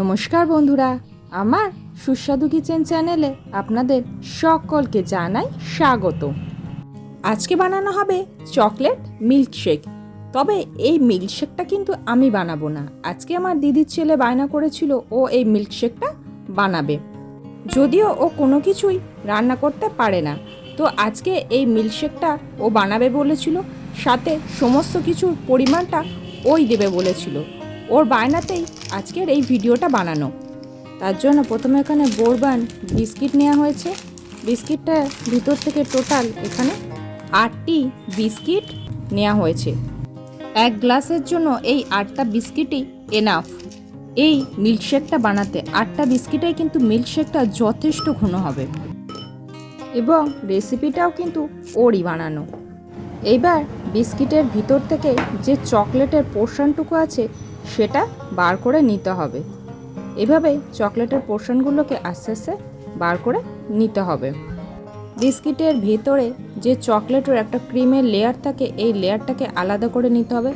নমস্কার বন্ধুরা, আমার সুস্বাদু কিচেন চ্যানেলে আপনাদের সকলকে জানাই স্বাগত। আজকে বানানো হবে চকলেট মিল্কশেক। তবে এই মিল্কশেকটা কিন্তু আমি বানাবো না। আজকে আমার দিদির ছেলে বায়না করেছিল, ও এই মিল্কশেকটা বানাবে। যদিও ও কোনো কিছুই রান্না করতে পারে না। তো আজকে এই মিল্কশেকটা ও বানাবে বলেছিল, সাথে সমস্ত কিছুর পরিমাণটা ওই দেবে বলেছিল। ওর বায়নাতেই আজকের এই ভিডিওটা বানানো। তার জন্য প্রথমে এখানে বোরবান বিস্কিট নেওয়া হয়েছে। বিস্কিটটা ভিতর থেকে টোটাল এখানে আটটি বিস্কিট নেওয়া হয়েছে। এক গ্লাসের জন্য এই আটটা বিস্কিটই এনাফ এই মিল্কশেকটা বানাতে আটটা বিস্কিটেই কিন্তু মিল্কশেকটা যথেষ্ট ঘন হবে। এবং রেসিপিটাও কিন্তু ওরই বানানো। এইবার বিস্কিটের ভিতর থেকে যে চকলেটের পোর্শনটুকু আছে, সেটা বার করে নিতে হবে। এভাবে চকলেটের পোর্শনগুলোকে আস্তে আস্তে বার করে নিতে হবে। বিস্কিটের ভেতরে যে চকলেটের একটা ক্রিমের লেয়ার থাকে, এই লেয়ারটাকে আলাদা করে নিতে হবে।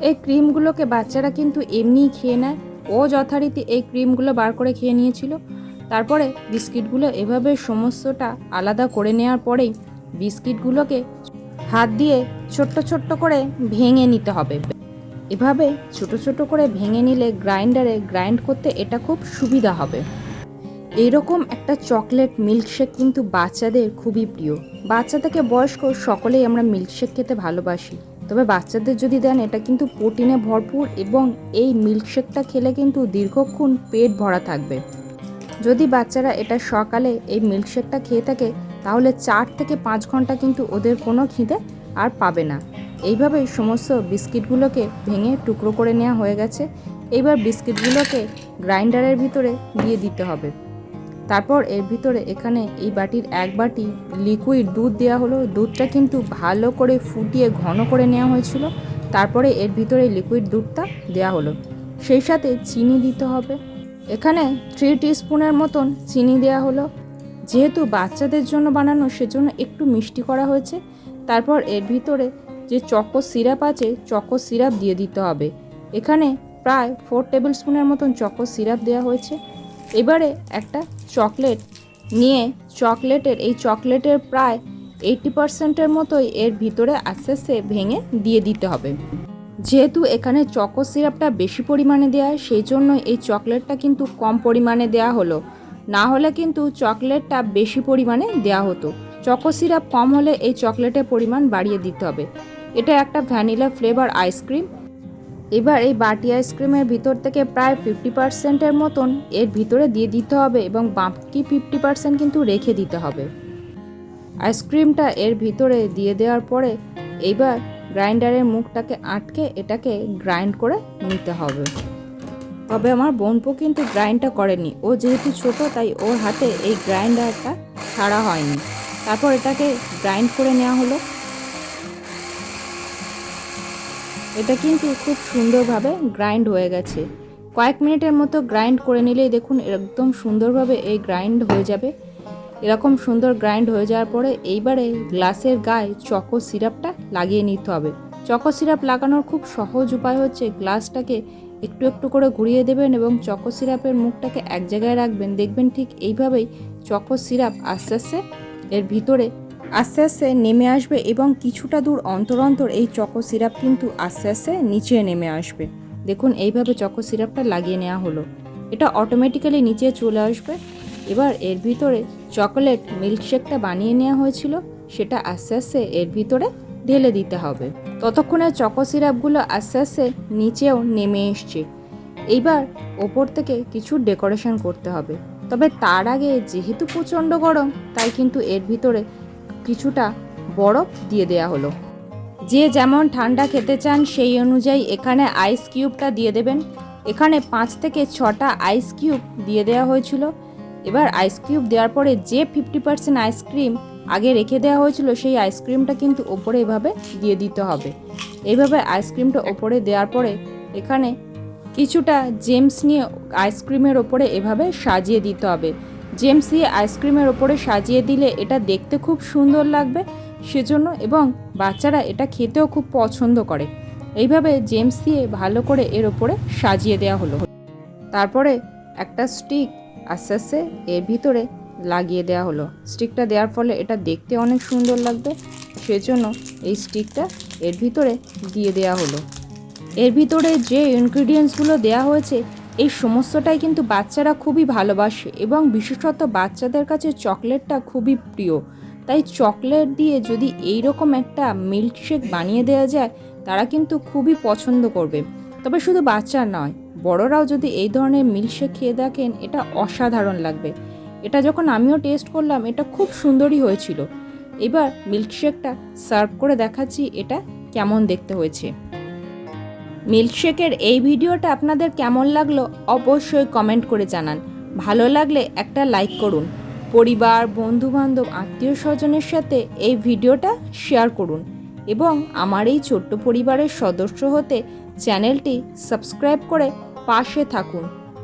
এই ক্রিমগুলোকে বাচ্চারা কিন্তু এমনিই খেয়ে নেয়। ও যথারীতি এই ক্রিমগুলো বার করে খেয়ে নিয়েছিল। তারপরে বিস্কিটগুলো এভাবে সমস্তটা আলাদা করে নেওয়ার পরেই বিস্কিটগুলোকে হাত দিয়ে ছোট্ট ছোট্ট করে ভেঙে নিতে হবে। এভাবে ছোট ছোট করে ভেঙে নিলে গ্রাইন্ডারে গ্রাইন্ড করতে এটা খুব সুবিধা হবে। এইরকম একটা চকলেট মিল্কশেক কিন্তু বাচ্চাদের খুবই প্রিয়। বাচ্চা থেকে বয়স্ক সকলেই আমরা মিল্কশেক খেতে ভালোবাসি। তবে বাচ্চাদের যদি দেন, এটা কিন্তু প্রোটিনে ভরপুর এবং এই মিল্কশেকটা খেলে কিন্তু দীর্ঘক্ষণ পেট ভরা থাকবে। যদি বাচ্চারা এটা সকালে এই মিল্কশেকটা খেয়ে থাকে তাহলে চার থেকে পাঁচ ঘণ্টা কিন্তু ওদের কোনো খিদে আর পাবে না। এইভাবেই সমস্ত বিস্কিটগুলোকে ভেঙে টুকরো করে নেওয়া হয়ে গেছে। এইবার বিস্কিটগুলোকে গ্রাইন্ডারের ভিতরে দিয়ে দিতে হবে। তারপর এর ভিতরে এখানে এই বাটির এক বাটি লিকুইড দুধ দেওয়া হলো। দুধটা কিন্তু ভালো করে ফুটিয়ে ঘন করে নেওয়া হয়েছিল। তারপরে এর ভিতরে লিকুইড দুধটা দেওয়া হলো। সেই সাথে চিনি দিতে হবে। এখানে থ্রি টি স্পুনের মতন চিনি দেওয়া হলো। যেহেতু বাচ্চাদের জন্য বানানো, সেজন্য একটু মিষ্টি করা হয়েছে। তারপর এর ভিতরে যে চকো সিরাপ আছে, চকো সিরাপ দিয়ে দিতে হবে। এখানে প্রায় ফোর টেবিল স্পুনের মতন চকো সিরাপ দেওয়া হয়েছে। এবারে একটা চকলেট নিয়ে চকলেটের এই চকলেটের প্রায় এইটি পার্সেন্টের মতোই এর ভিতরে আস্তে আস্তে ভেঙে দিয়ে দিতে হবে। যেহেতু এখানে চকো সিরাপটা বেশি পরিমাণে দেওয়া সেই জন্য এই চকলেটটা কিন্তু কম পরিমাণে দেওয়া হলো। না হলে কিন্তু চকলেটটা বেশি পরিমাণে দেওয়া হতো। চকো সিরাপ কম হলে এই চকলেটের পরিমাণ বাড়িয়ে দিতে হবে। এটা একটা ভ্যানিলা ফ্লেভার আইসক্রিম এবার এই বাটি আইসক্রিমের ভিতর থেকে প্রায় ফিফটি পার্সেন্টের মতন এর ভিতরে দিয়ে দিতে হবে এবং বাকি ফিফটি পার্সেন্ট কিন্তু রেখে দিতে হবে। আইসক্রিমটা এর ভিতরে দিয়ে দেওয়ার পরে এইবার গ্রাইন্ডারের মুখটাকে আটকে এটাকে গ্রাইন্ড করে নিতে হবে। তবে আমার বোনপো কিন্তু গ্রাইন্ডটা করেনি। ও যেহেতু ছোট, তাই ওর হাতে এই গ্রাইন্ডারটা ছাড়া হয়নি। তারপর এটাকে গ্রাইন্ড করে নেওয়া হলো। এটা কিন্তু খুব সুন্দরভাবে গ্রাইন্ড হয়ে গেছে। কয়েক মিনিটের মতো গ্রাইন্ড করে নিলেই দেখুন একদম সুন্দরভাবে এই গ্রাইন্ড হয়ে যাবে। এরকম সুন্দর গ্রাইন্ড হয়ে যাওয়ার পরে এইবারে গ্লাসের গায়ে চকো সিরাপটা লাগিয়ে নিতে হবে। চকো সিরাপ লাগানোর খুব সহজ উপায় হচ্ছে গ্লাসটাকে একটু একটু করে ঘুরিয়ে দেবেন এবং চকো সিরাপের মুখটাকে এক জায়গায় রাখবেন। দেখবেন ঠিক এইভাবেই চকো সিরাপ আস্তে আস্তে এর ভিতরে আস্তে আস্তে নেমে আসবে এবং কিছুটা দূর অন্তর অন্তর এই চকো সিরাপ কিন্তু আস্তে আস্তে নিচে নেমে আসবে। দেখুন এইভাবে চকো সিরাপটা লাগিয়ে নেওয়া হলো। এটা অটোমেটিক্যালি নিচে চলে আসবে। এবার এর ভিতরে চকোলেট মিল্কশেকটা বানিয়ে নেওয়া হয়েছিল। সেটা আস্তে আস্তে এর ভিতরে ঢেলে দিতে হবে। ততক্ষণে চকো সিরাপগুলো আস্তে আস্তে নিচেও নেমে এসছে। এইবার ওপর থেকে কিছু ডেকোরেশন করতে হবে। তবে তার আগে যেহেতু প্রচণ্ড গরম, তাই কিন্তু এর ভিতরে কিছুটা বরফ দিয়ে দেয়া হলো। যে যেমন ঠান্ডা খেতে চান, সেই অনুযায়ী এখানে আইস কিউবটা দিয়ে দেবেন। এখানে পাঁচ থেকে ছটা আইস কিউব দিয়ে দেওয়া হয়েছিল। এবার আইস কিউব দেওয়ার পরে যে ফিফটি পার্সেন্ট আইসক্রিম আগে রেখে দেওয়া হয়েছিল সেই আইসক্রিমটা কিন্তু ওপরে এভাবে দিয়ে দিতে হবে। এইভাবে আইসক্রিমটা ওপরে দেওয়ার পরে এখানে কিছুটা জেমস নিয়ে আইসক্রিমের ওপরে এভাবে সাজিয়ে দিতে হবে। জেমস দিয়ে আইসক্রিমের ওপরে সাজিয়ে দিলে এটা দেখতে খুব সুন্দর লাগবে সেজন্য এবং বাচ্চারা এটা খেতেও খুব পছন্দ করে। এইভাবে জেমস দিয়ে ভালো করে এর ওপরে সাজিয়ে দেওয়া হলো। তারপরে একটা স্টিক আস্তে আস্তে এর ভিতরে লাগিয়ে দেওয়া হলো। স্টিকটা দেওয়ার ফলে এটা দেখতে অনেক সুন্দর লাগবে। সেজন্য এই স্টিকটা এর ভিতরে দিয়ে দেওয়া হলো। এর ভিতরে যে ইনগ্রিডিয়েন্টসগুলো দেওয়া হয়েছে, এই সমস্তটাই কিন্তু বাচ্চারা খুবই ভালোবাসে এবং বিশেষত বাচ্চাদের কাছে চকলেটটা খুবই প্রিয়। তাই চকলেট দিয়ে যদি এই রকম একটা মিল্কশেক বানিয়ে দেওয়া যায়, তারা কিন্তু খুবই পছন্দ করবে। তবে শুধু বাচ্চা নয়, বড়রাও যদি এই ধরনের মিল্কশেক খেয়ে দেখেন, এটা অসাধারণ লাগবে। এটা যখন আমিও টেস্ট করলাম, এটা খুব সুন্দরই হয়েছিল। এবার মিল্কশেকটা সার্ভ করে দেখাচ্ছি এটা কেমন দেখতে হয়েছে। মিল্কশেকের এই ভিডিওটা আপনাদের কেমন লাগল অবশ্যই কমেন্ট করে জানান। ভালো লাগলে একটা লাইক করুন। পরিবার, বন্ধুবান্ধব আত্মীয় স্বজনের সাথে এই ভিডিওটা শেয়ার করুন এবং আমার এই ছোট্ট পরিবারের সদস্য হতে চ্যানেলটি সাবস্ক্রাইব করে পাশে থাকুন।